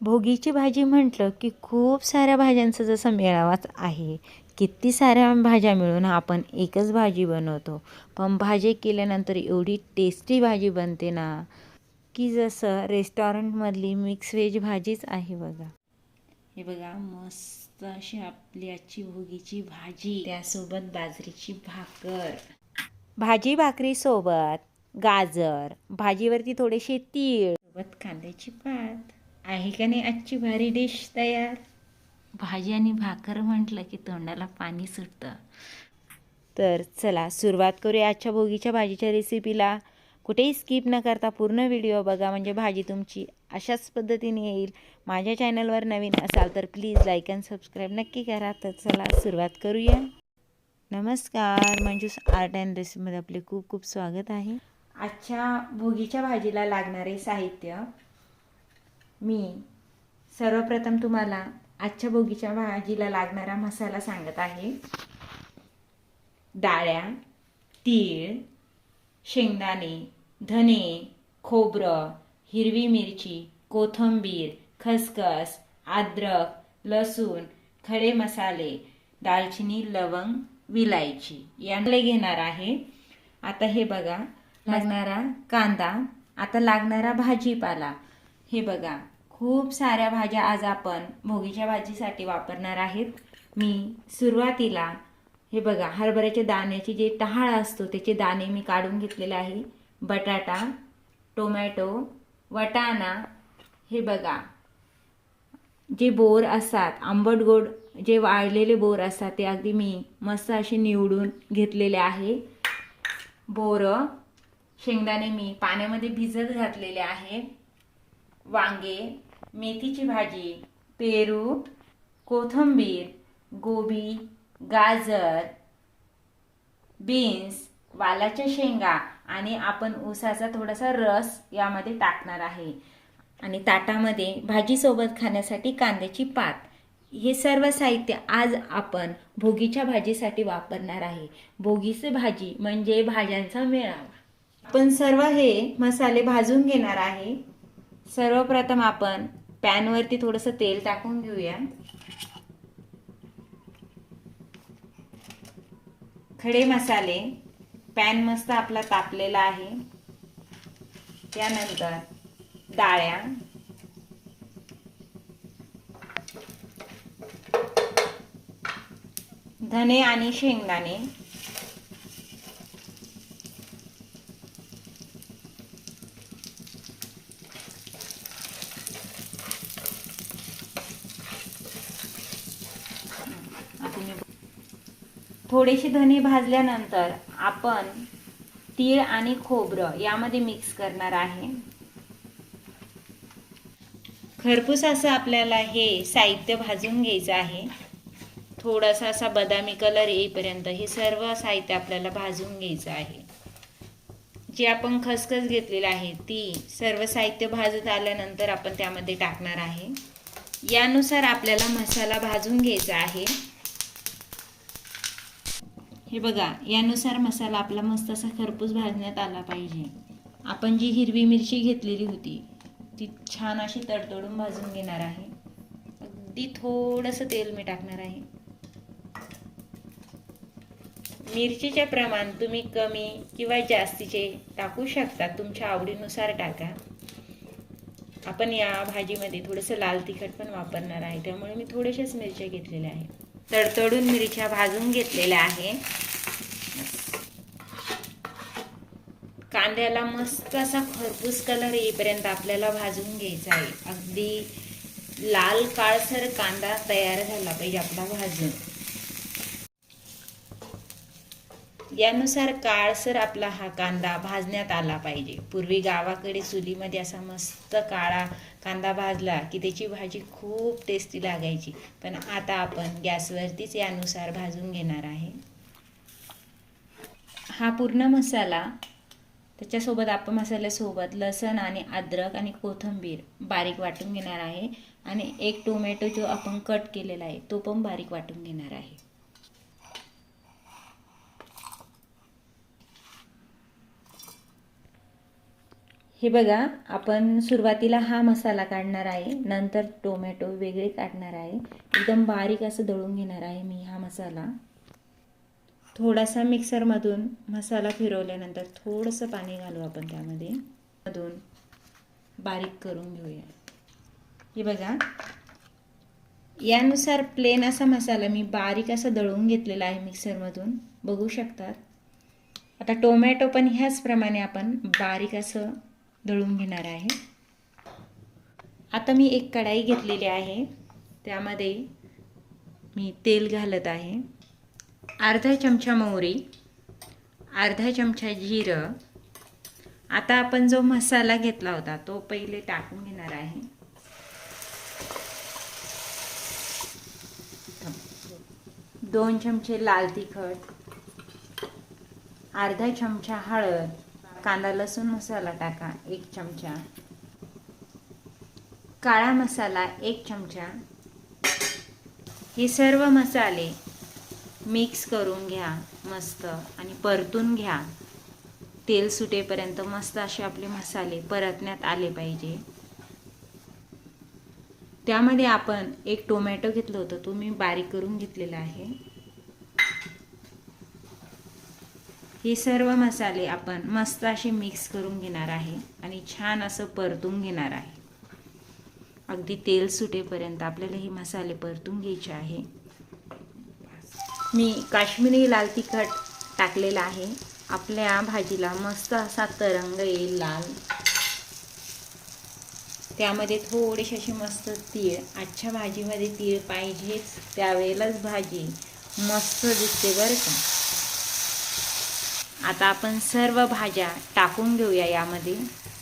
भोगीची भाजी म्हटलं की खूप साऱ्या भाज्यांचा जसा मेळावाच आहे. किती साऱ्या भाज्या मिळून आपण एकच भाजी बनवतो. पण भाजी केल्यानंतर एवढी टेस्टी भाजी बनते ना की जसं रेस्टॉरंटमधली मिक्स व्हेज भाजीच आहे बघा. हे बघा मस्त अशी आपली आजची भोगीची भाजी. त्यासोबत बाजरीची भाकर. भाजी भाकरीसोबत गाजर. भाजीवरती थोडेसे तीळ. सोबत कांद्याची पात. आहे का नाही आजची भारी डिश तयार? भाजी आणि भाकर म्हटलं की तोंडाला पाणी सुटतं. तर चला सुरुवात करूया आजच्या भोगीच्या भाजीच्या रेसिपीला कुठेही स्किप न करता पूर्ण व्हिडिओ बघा म्हणजे भाजी तुमची अशाच पद्धतीने येईल. माझ्या चॅनलवर नवीन असाल तर प्लीज लाईक अँड सबस्क्राईब नक्की करा. तर चला सुरुवात करूया. नमस्कार मंजूस आर्ट अँड रेसिपीमध्ये आपले खूप खूप स्वागत आहे. आजच्या भोगीच्या भाजीला लागणारे साहित्य मी सर्वप्रथम तुम्हाला आजच्या बोगीच्या भाजीला लागणारा मसाला सांगत आहे. डाळ्या तीळ शेंगदाणे धने खोबरं हिरवी मिरची कोथिंबीर खसखस अद्रक लसूण खडे मसाले दालचिनी लवंग विलायची याले घेणार आहे. आता हे बघा लागणारा कांदा आता लागणारा भाजीपाला. हे बघा खूप साऱ्या भाज्या आज आपण भोगीच्या भाजीसाठी वापरणार आहेत. मी सुरुवातीला हे बघा हरभऱ्याच्या दाण्याची जे टहाळ असतो त्याचे दाणे मी काढून घेतलेले आहे. बटाटा टोमॅटो वटाणा हे बघा. जे बोर असतात आंबट गोड जे वाळलेले बोर असतात ते अगदी मी मस्त असे निवडून घेतलेले आहे. बोरं शेंगदाणे मी पाण्यामध्ये भिजत घातलेले आहे. वांगे मेथीची भाजी पेरू कोथिंबीर गोबी गाजर बीन्स वालाच्या शेंगा आणि आपण ऊसाचा थोडासा रस यामध्ये टाकणार आहे. आणि ताटामध्ये भाजीसोबत खाण्यासाठी कांद्याची पात. हे सर्व साहित्य आज आपण भोगीच्या भाजीसाठी वापरणार आहे. भोगीची भाजी म्हणजे भाज्यांचा मेळावा. आपण सर्व हे मसाले भाजून घेणार आहे. सर्वप्रथम आपण पॅनवरती थोडंसं तेल टाकून घेऊया. खडे मसाले. पॅन मस्त आपला तापलेला आहे. त्यानंतर डाळ्या. धने आणि शेंगदाणे. थोडेसे धने भाजल्यानंतर आपण तीळ आणि खोबरं यामध्ये मिक्स करणार आहे. खरपूस असं आपल्याला हे साहित्य भाजून घ्यायचं आहे. थोडासा असा बदामी कलर येईपर्यंत हे सर्व साहित्य आपल्याला भाजून घ्यायचं आहे. जी आपण खसखस घेतलेली आहे ती सर्व साहित्य भाजत आल्यानंतर आपण त्यामध्ये टाकणार आहे. यानुसार आपल्याला मसाला भाजून घ्यायचा आहे. हे बघा यानुसार मसाला आपला मस्त असा खरपूस भाजण्यात आला पाहिजे. आपण जी हिरवी मिरची घेतलेली होती ती छान अशी तडतडून भाजून घेणार आहे. अगदी थोडंसं तेल मी टाकणार आहे. मिरचीचे प्रमाण तुम्ही कमी किंवा जास्तीचे टाकू शकता तुमच्या आवडीनुसार टाका. आपण या भाजीमध्ये थोडंसं लाल तिखट पण वापरणार आहे त्यामुळे मी थोडेसेच मिरच्या घेतलेल्या आहेत. तडतडून मिरच्या भाजून घेतलेल्या आहे कांद्याला मस्त असा खरपूस कलर येईपर्यंत आपल्याला भाजून घ्यायचा आहे. अगदी लाल काळसर कांदा तयार झाला पाहिजे आपला भाजून. यानुसार काळसर आपला हा कांदा भाजण्यात आला पाहिजे. पूर्वी गावाकडे चुलीमध्ये असा मस्त काळा कांदा भाजला की त्याची भाजी खूप टेस्टी लागायची. पण आता आपण गॅसवरतीच यानुसार भाजून घेणार आहे. हा पूर्ण मसाला त्याच्यासोबत आपण मसाल्यासोबत लसण आणि अद्रक आणि कोथिंबीर बारीक वाटून घेणार आहे. आणि एक टोमॅटो जो आपण कट केलेला आहे तो पण बारीक वाटून घेणार आहे. हे बघा आपण सुरुवातीला हा मसाला काढणार आहे नंतर टोमॅटो वेगळे काढणार आहे. एकदम बारीक असं दळून घेणार आहे मी हा मसाला. थोडासा मिक्सरमधून मसाला फिरवल्यानंतर थोडंसं पाणी घालू आपण त्यामध्ये. मधून बारीक करून घेऊया. हे बघा यानुसार प्लेन असा मसाला मी बारीक असा दळून घेतलेला आहे मिक्सरमधून. बघू शकतात आता टोमॅटो पण ह्याचप्रमाणे आपण बारीक असं दळून घेणार आहे. आता मी एक कढाई घेतलेली आहे. त्यामध्ये मी तेल घालत आहे. अर्धा चमचा मोहरी अर्धा चमचा जिरं. आता आपण जो मसाला घेतला होता तो पहिले टाकून घेणार आहे. दोन चमचे लाल तिखट अर्धा चमचा हळद कांदा लसूण मसाला टाका एक चमचा. काळा मसाला एक चमचा. हे सर्व मसाले मिक्स करून घ्या मस्त आणि परतून घ्या. तेल सुटेपर्यंत मस्त असे आपले मसाले परतण्यात आले पाहिजे. त्यामध्ये आपण एक टोमॅटो घेतलं होतं तो मी बारीक करून घेतलेला आहे. हे सर्व मसाले आपण मस्त असे मिक्स करून घेणार आहे आणि छान असं परतून घेणार आहे. अगदी तेल सुटेपर्यंत आपल्याला हे मसाले परतून घ्यायचे आहे. मी काश्मीरी लाल तिखट टाकलेलं आहे. आपल्या भाजीला मस्त असा तरंग येईल लाल. त्यामध्ये थोडेसे असे मस्त तीळ आजच्या भाजीमध्ये तीळ पाहिजेच त्यावेळेलाच भाजी मस्त दिसते बरं का. आता आपण सर्व भाज्या टाकून घेऊया यामध्ये.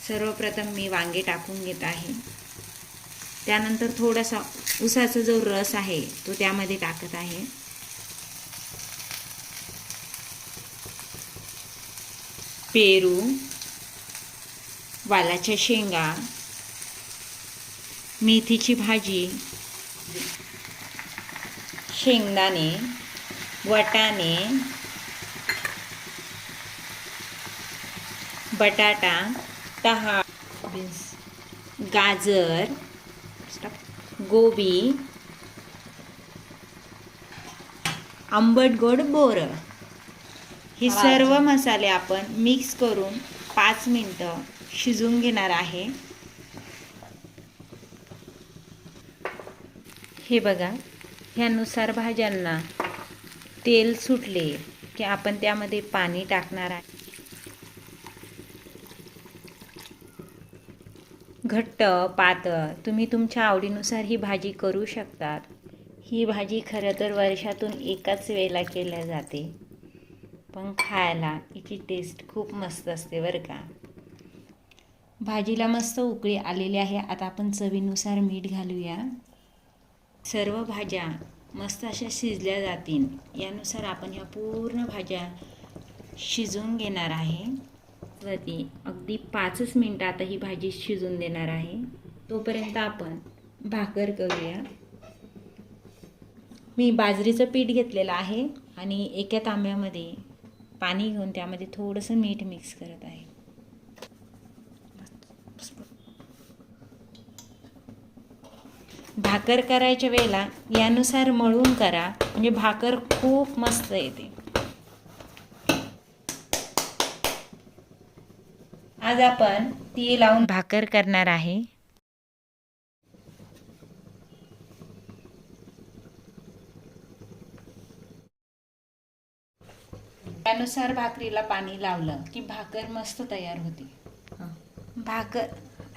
सर्वप्रथम मी वांगे टाकून घेत आहे. त्यानंतर थोडासा उसाचा जो रस आहे तो त्यामध्ये टाकत आहे. पेरू वालाच्या शेंगा मेथीची भाजी शेंगदाणे वटाणे बटाटा टहा बीन्स गाजर गोबी आंबट गोड बोरं. हे सर्व मसाले आपण मिक्स करून पाच मिनटं शिजवून घेणार आहे. हे बघा ह्यानुसार भाज्यांना तेल सुटले की आपण त्यामध्ये पाणी टाकणार आहे. घट्ट पातळ तुम्ही तुमच्या आवडीनुसार ही भाजी करू शकतात. ही भाजी खरं तर वर्षातून एकाच वेळेला केल्या जाते पण खायला हिची टेस्ट खूप मस्त असते बरं का. भाजीला मस्त उकळी आलेली आहे आता आपण चवीनुसार मीठ घालूया. सर्व भाज्या मस्त अशा शिजल्या जातील यानुसार आपण ह्या पूर्ण भाज्या शिजवून घेणार आहे. वरती अगदी पाचच मिनटं आता ही भाजी शिजून देणार आहे. तोपर्यंत आपण भाकर करूया. मी बाजरीचं पीठ घेतलेलं आहे आणि एका तांब्यामध्ये पाणी घेऊन त्यामध्ये थोडंसं मीठ मिक्स करत आहे. भाकर करायच्या वेळेला यानुसार मळून करा. म्हणजे भाकर खूप मस्त येते. आज आपण ती लावून भाकर करणार आहे. त्यानुसार भाकरीला पाणी लावलं की भाकर मस्त तयार होते. भाकर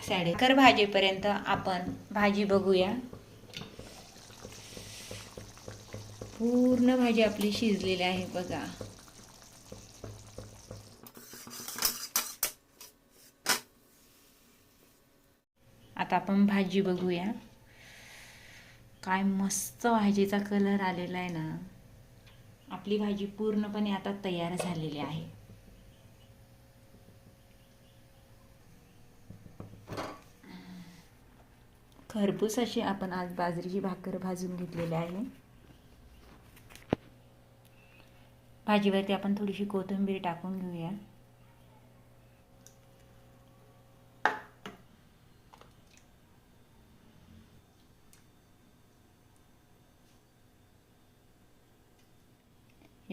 साडेकर भाजीपर्यंत आपण भाजी बघूया. पूर्ण भाजी आपली शिजलेली आहे बघा. आता आपण भाजी बघूया. काय मस्त भाजीचा कलर आलेला आहे ना. आपली भाजी पूर्णपणे आता तयार झालेली आहे. खरपूस अशी आपण आज बाजरीची भाकर भाजून घेतलेली आहे. भाजीवरती आपण थोडीशी कोथिंबीर टाकून घेऊया.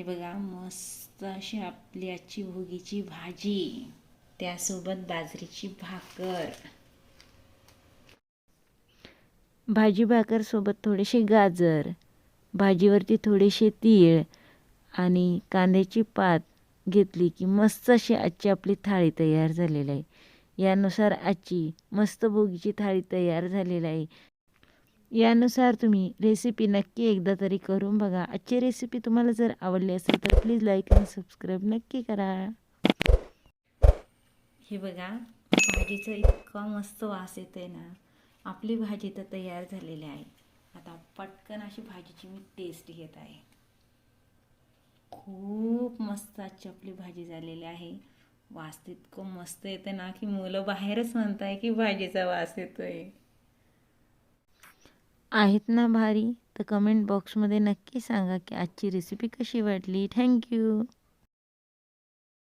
बघा मस्त अशी आपली आजची भोगीची भाजी त्यासोबत बाजरीची भाकर. भाजी भाकर सोबत थोडेसे गाजर भाजीवरती थोडेसे तीळ आणि कांद्याची पात घेतली की मस्त अशी आजची आपली थाळी तयार झालेली आहे. यानुसार आजची मस्त भोगीची थाळी तयार झालेली आहे. यानुसार तुम्ही रेसिपी नक्की एकदा तरी करून बघा. आजची रेसिपी तुम्हाला जर आवडली असेल तर प्लीज लाईक आणि सबस्क्राईब नक्की करा. हे बघा भाजीचं इतका मस्त वास येतो आहे ना. आपली भाजी तर तयार झालेली आहे. आता पटकन अशी भाजीची मी टेस्ट घेत आहे. खूप मस्त आजची आपली भाजी झालेली आहे. वास इतकं मस्त येतं ना की मुलं बाहेरच म्हणताय की भाजीचा वास येतोय. आहेत ना भारी? तर कमेंट बॉक्समध्ये नक्की सांगा की आजची रेसिपी कशी वाटली. थँक्यू